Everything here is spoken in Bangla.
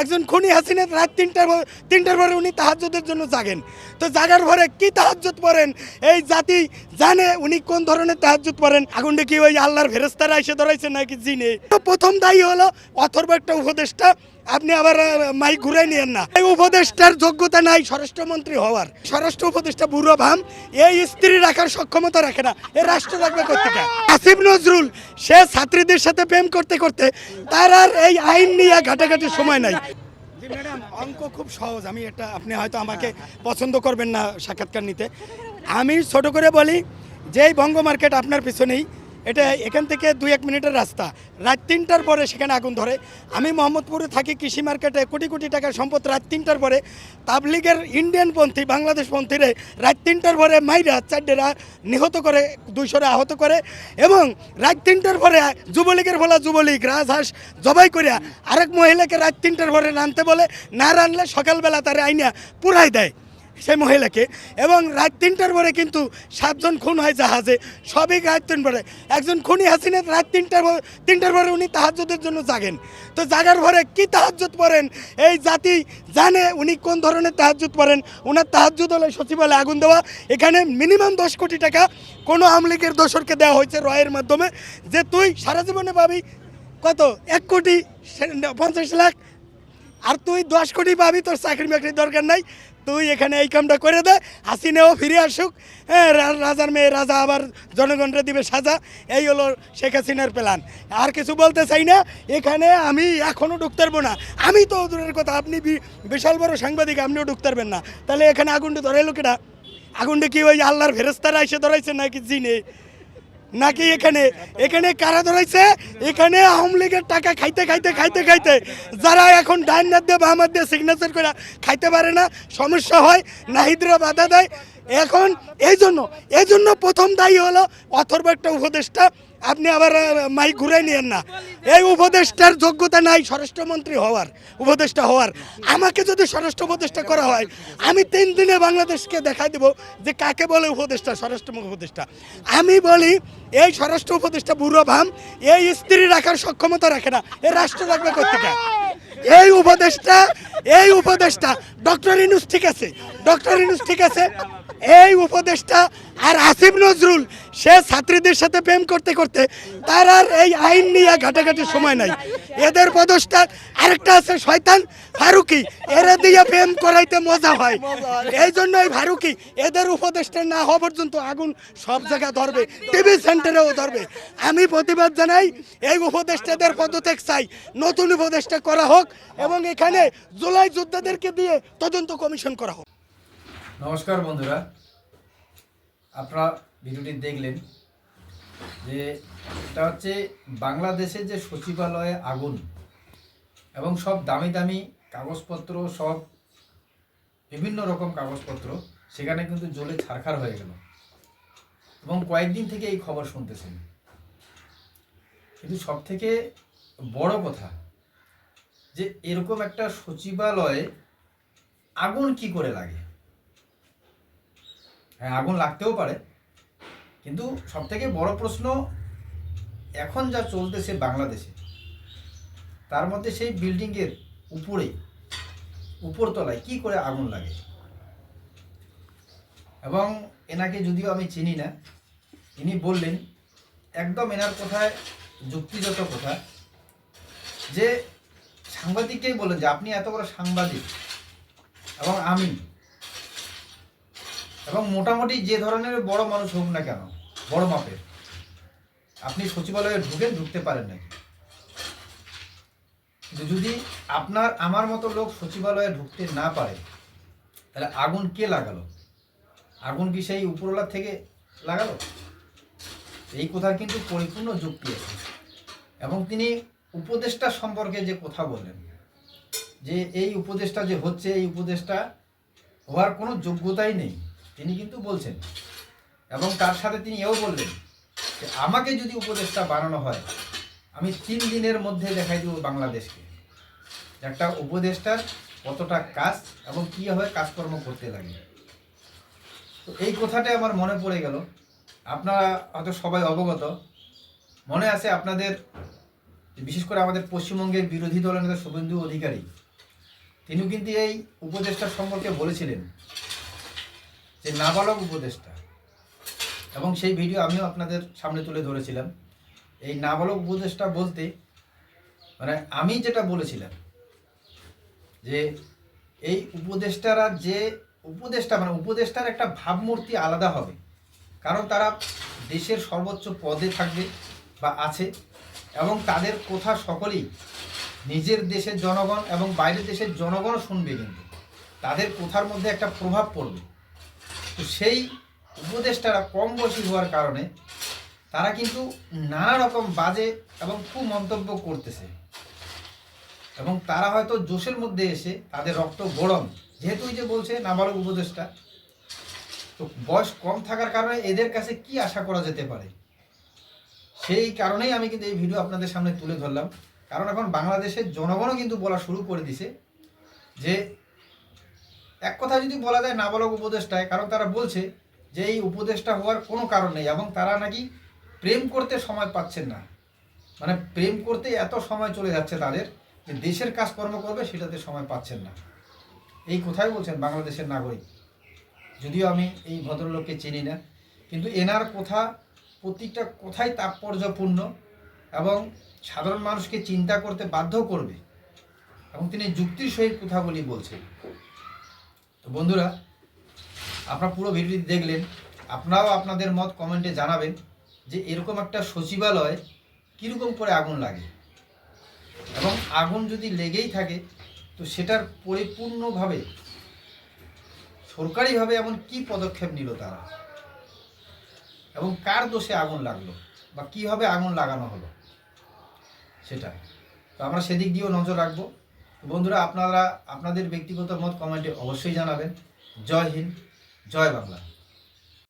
একজন খুনি হাসিনা রাত তিনটার তিনটার পরে উনি তাহাজ্জুদের জন্য জাগেন। তো জাগার ভরে কি তাহাজ্যত পড়েন? এই জাতি জানে উনি কোন ধরনের তাহাজ্যত পড়েন? আগুনটা কি ওই আল্লাহর ফেরস্তারা এসে ধরাইছে নাকি জিনে? তো প্রথম দায়ী হলো অথর্ব একটা উপদেষ্টা আপনি আবার আহ, মাইক ঘুরাই নিয়েন না। এই উপদেষ্টার যোগ্যতা নাই স্বরাষ্ট্রমন্ত্রী হওয়ার। স্বরাষ্ট্র উপদেষ্টা বুড়ো ভাম এই স্ত্রী রাখার সক্ষমতা রাখে না। এ রাষ্ট্র রাখবে কোথেকে আসিফ নজরুল সে ছাত্রীদের সাথে প্রেম করতে করতে তার আর এই আইন নিয়ে ঘাটাঘাটির সময় নাই। ম্যাডাম অঙ্ক খুব সহজ। আমি এটা আপনি হয়তো আমাকে পছন্দ করবেন না সাক্ষাৎকার নিতে। আমি ছোট করে বলি যেই বঙ্গ মার্কেট আপনার পিছনেই এটা এখান থেকে দুই এক মিনিটের রাস্তা। রাত তিনটার পরে সেখানে আগুন ধরে। আমি মোহাম্মদপুরে থাকি কৃষি মার্কেটে কোটি কোটি টাকার সম্পদ রাত তিনটার পরে। তাবলিগের ইন্ডিয়ান পন্থী, বাংলাদেশ পন্থীরে রাত তিনটার পরে মাইরা চারটেরা নিহত করে, দুইশোরে আহত করে এবং রাত তিনটার পরে যুবলীগের বলা যুবলীগ, রাজহাঁস জবাই করিয়া আরেক মহিলাকে রাত তিনটার পরে রানতে বলে, না রানলে সকালবেলা তারে আইনা পুরাই দেয়। সেই মহিলাকে। এবং রাত তিনটার পরে কিন্তু সাতজন খুন হয় জাহাজে। সবই রাত তিন পরে। একজন খুনি হাসিনা রাত তিনটার তিনটার পরে উনি তাহাজ্জুদের জন্য জাগেন। তো জাগার ভরে কি তাহাজ্জুদ পড়েন? এই জাতি জানে উনি কোন ধরনের তাহাজ্জুদ পড়েন। ওনার তাহাজ্জুদ হলে সচিবালয়ে আগুন দেওয়া। এখানে মিনিমাম দশ কোটি টাকা কোনো আওয়ামী লীগের দোসরকে দেওয়া হয়েছে রয়ের মাধ্যমে। যে তুই সারা জীবনে পাবি কত? এক কোটি পঞ্চাশ লাখ আর তুই দশ কোটি পাবি, তোর চাকরি বাকরির দরকার নাই। তুই এখানে এই কামটা করে দে, হাসিনেও ফিরে আসুক। হ্যাঁ রাজার মেয়ে রাজা আবার জনগণরে দিবে সাজা। এই হলো শেখ হাসিনার প্ল্যান আর কিছু বলতে চাই না, এখানে আমি এখনও ঢুকতে পারব না। আমি তো দূরের কথা, আপনি বিশাল বড় সাংবাদিক, আপনিও ঢুকতে পারবেন না। তাহলে এখানে আগুনটা ধরে লোকেরা আগুনটা কি ওই আল্লাহর ফেরেস্তারা এসে ধরাইছে নাকি জিনে? নাকি এখানে? এখানে কারা ধরাইছে? এখানে আওয়ামী লীগের টাকা খাইতে খাইতে খাইতে খাইতে যারা এখন ডাইন নাদ দিয়ে বাহামাদ দিয়ে সিগনেচার করে খাইতে পারে না, সমস্যা হয়, নাহিদরা বাধা দেয়। এখন এই জন্য এই জন্য প্রথম দায়ী হলো অথর্ব একটা উপদেষ্টা আপনি আবার মাইক ঘুরাই নিয়েন না। এই উপদেষ্টার যোগ্যতা নাই স্বরাষ্ট্রমন্ত্রী হওয়ার, উপদেষ্টা হওয়ার। আমাকে যদি স্বরাষ্ট্র উপদেষ্টা করা হয়, আমি তিন দিনে বাংলাদেশকে দেখাই দেব যে কাকে বলে উপদেষ্টা স্বরাষ্ট্র উপদেষ্টা। আমি বলি, এই স্বরাষ্ট্র উপদেষ্টা বুড়ো ভাম, এই স্ত্রী রাখার সক্ষমতা রাখে না, এ রাষ্ট্র রাখবে কোথেকে এই উপদেষ্টা এই উপদেষ্টা, ডক্টর ইনুস ঠিক আছে, ডক্টর ইনুস ঠিক আছে। এই উপদেষ্টা আর আসিফ নজরুল, সে ছাত্রীদের সাথে প্রেম করতে করতে তার আর এই আইন নিয়ে ঘাটাঘাটির সময় নাই। এদের পদস্থা আরেকটা আছে, শয়তান ফারুকি, এরা দিয়ে প্রেম করাইতে মজা হয়। এই জন্য এই ফারুকি, এদের উপদেষ্টা না হওয়া পর্যন্ত আগুন সব জায়গায় ধরবে, টিভি সেন্টারেও ধরবে। আমি প্রতিবাদ জানাই, এই উপদেষ্টাদের পদত্যাগ চাই। নতুন উপদেষ্টা করা হোক এবং এখানে জুলাই যোদ্ধাদেরকে দিয়ে তদন্ত কমিশন করা হোক। নমস্কার বন্ধুরা। আপনারা ভিডিওটি দেখলেন যে এটা হচ্ছে বাংলাদেশের যে সচিবালয়ে আগুন এবং সব দামি দামি কাগজপত্র, সব বিভিন্ন রকম কাগজপত্র সেখানে কিন্তু জ্বলে ছারখার হয়ে গেল। এবং কয়েকদিন থেকে এই খবর শুনতেছেন। কিন্তু সব থেকে বড় কথা যে এরকম একটা সচিবালয়ে আগুন কি করে লাগে? হ্যাঁ আগুন লাগতেও পারে। কিন্তু সব থেকে বড় প্রশ্ন, এখন যা চলতেছে বাংলাদেশে, তার মধ্যে সেই বিল্ডিংয়ের উপরে উপরতলায় কি করে আগুন লাগে? এবং এনাকে যদিও আমি চিনি না, ইনি বললেন, একদম এনার কথায় যুক্তিগত কথা যে সাংবাদিককেই বলেন যে, আপনি এত বড় সাংবাদিক এবং আমি এবং মোটামুটি যে ধরনের বড় মানুষ হোক না কেন, বড় মাপের, আপনি সচিবালয়ে ঢুকেন, ঢুকতে পারেন নাকি? যদি আপনার, আমার মতো লোক সচিবালয়ে ঢুকতে না পারে, তাহলে আগুন কে লাগালো? আগুন কি সেই উপরওয়ালা থেকে লাগালো? এই কথার কিন্তু পরিপূর্ণ যুক্তি আছে। এবং তিনি উপদেষ্টা সম্পর্কে যে কথা বললেন, যে এই উপদেষ্টা যে হচ্ছে, এই উপদেষ্টা হওয়ার কোনো যোগ্যতাই নেই। তিনি কিন্তু বলছেন। এবং তার সাথে তিনি এও বললেন যে, আমাকে যদি উপদেষ্টা বানানো হয়, আমি তিন দিনের মধ্যে দেখাই দেবো বাংলাদেশকে। একটা উপদেষ্টার কতটা কাজ এবং কীভাবে কাজকর্ম করতে লাগে। তো এই কথাটাই আমার মনে পড়ে গেল। আপনারা হয়তো সবাই অবগত। মনে আছে আপনাদের, বিশেষ করে আমাদের পশ্চিমবঙ্গের বিরোধী দলের নেতা শুভেন্দু অধিকারী, তিনি কিন্তু এই উপদেষ্টার সম্পর্কে বলেছিলেন যে নাবালক উপদেষ্টা। এবং সেই ভিডিও আমিও আপনাদের সামনে তুলে ধরেছিলাম। এই নাবালক উপদেষ্টা বলতে মানে আমি যেটা বলেছিলাম, যে এই উপদেষ্টারা যে উপদেষ্টা মানে উপদেষ্টার একটা ভাবমূর্তি আলাদা হবে। কারণ তারা দেশের সর্বোচ্চ পদে থাকবে বা আছে, এবং তাদের কথা সকলেই নিজের দেশের জনগণ এবং বাইরের দেশের জনগণও শুনবে কিন্তু। তাদের কথার মধ্যে একটা প্রভাব পড়বে। তো সেই উপদেষ্টারা কম বয়সী হওয়ার কারণে তারা কিন্তু নানা রকম বাজে এবং কুমন্তব্য করতেছে। এবং তারা হয়তো জোশের মধ্যে এসে তাদের রক্ত গরম। যেহেতু যে বলছে নাবালক উপদেষ্টা, তো বয়স কম থাকার কারণে এদের কাছে কি আশা করা যেতে পারে? সেই কারণেই আমি কিন্তু এই ভিডিও আপনাদের সামনে তুলে ধরলাম। কারণ এখন বাংলাদেশের জনগণও কিন্তু বলা শুরু করে দিছে যে এক কথা যদি বলা যায় নাবালক উপদেষ্টায়, কারণ তারা বলছে যে এই উপদেষ্টা হওয়ার কোনো কারণ নেই এবং তারা নাকি প্রেম করতে সময় পাচ্ছেন না। মানে প্রেম করতে এত সময় চলে যাচ্ছে তাদের যে দেশের কাজকর্ম করবে সেটাতে সময় পাচ্ছেন না। এই কোথায় বলছেন বাংলাদেশের নাগরিক। যদিও আমি এই ভদ্রলোককে চিনি না, কিন্তু এনার কথা, প্রতিটা কথাই তাৎপর্যপূর্ণ এবং সাধারণ মানুষকে চিন্তা করতে বাধ্য করবে এবং তিনি যুক্তির সহিত কথাগুলি বলছেন। তো বন্ধুরা, আপনারা পুরো ভিডিওটি দেখলেন, আপনারাও আপনাদের মত কমেন্টে জানাবেন যে এরকম একটা সচিবালয় কীরকম করে আগুন লাগে। এবং আগুন যদি লেগেই থাকে, তো সেটার পরিপূর্ণভাবে, সরকারিভাবে এমন কি পদক্ষেপ নিল তারা? এবং কার দোষে আগুন লাগল? বা কীভাবে আগুন লাগানো হলো? সেটা। তো আমরা সেদিক দিয়েও নজর রাখব। বন্ধুরা আপনারা আপনাদের ব্যক্তিগত মত কমেন্টে অবশ্যই জানাবেন। জয় হিন্দ জয় বাংলা।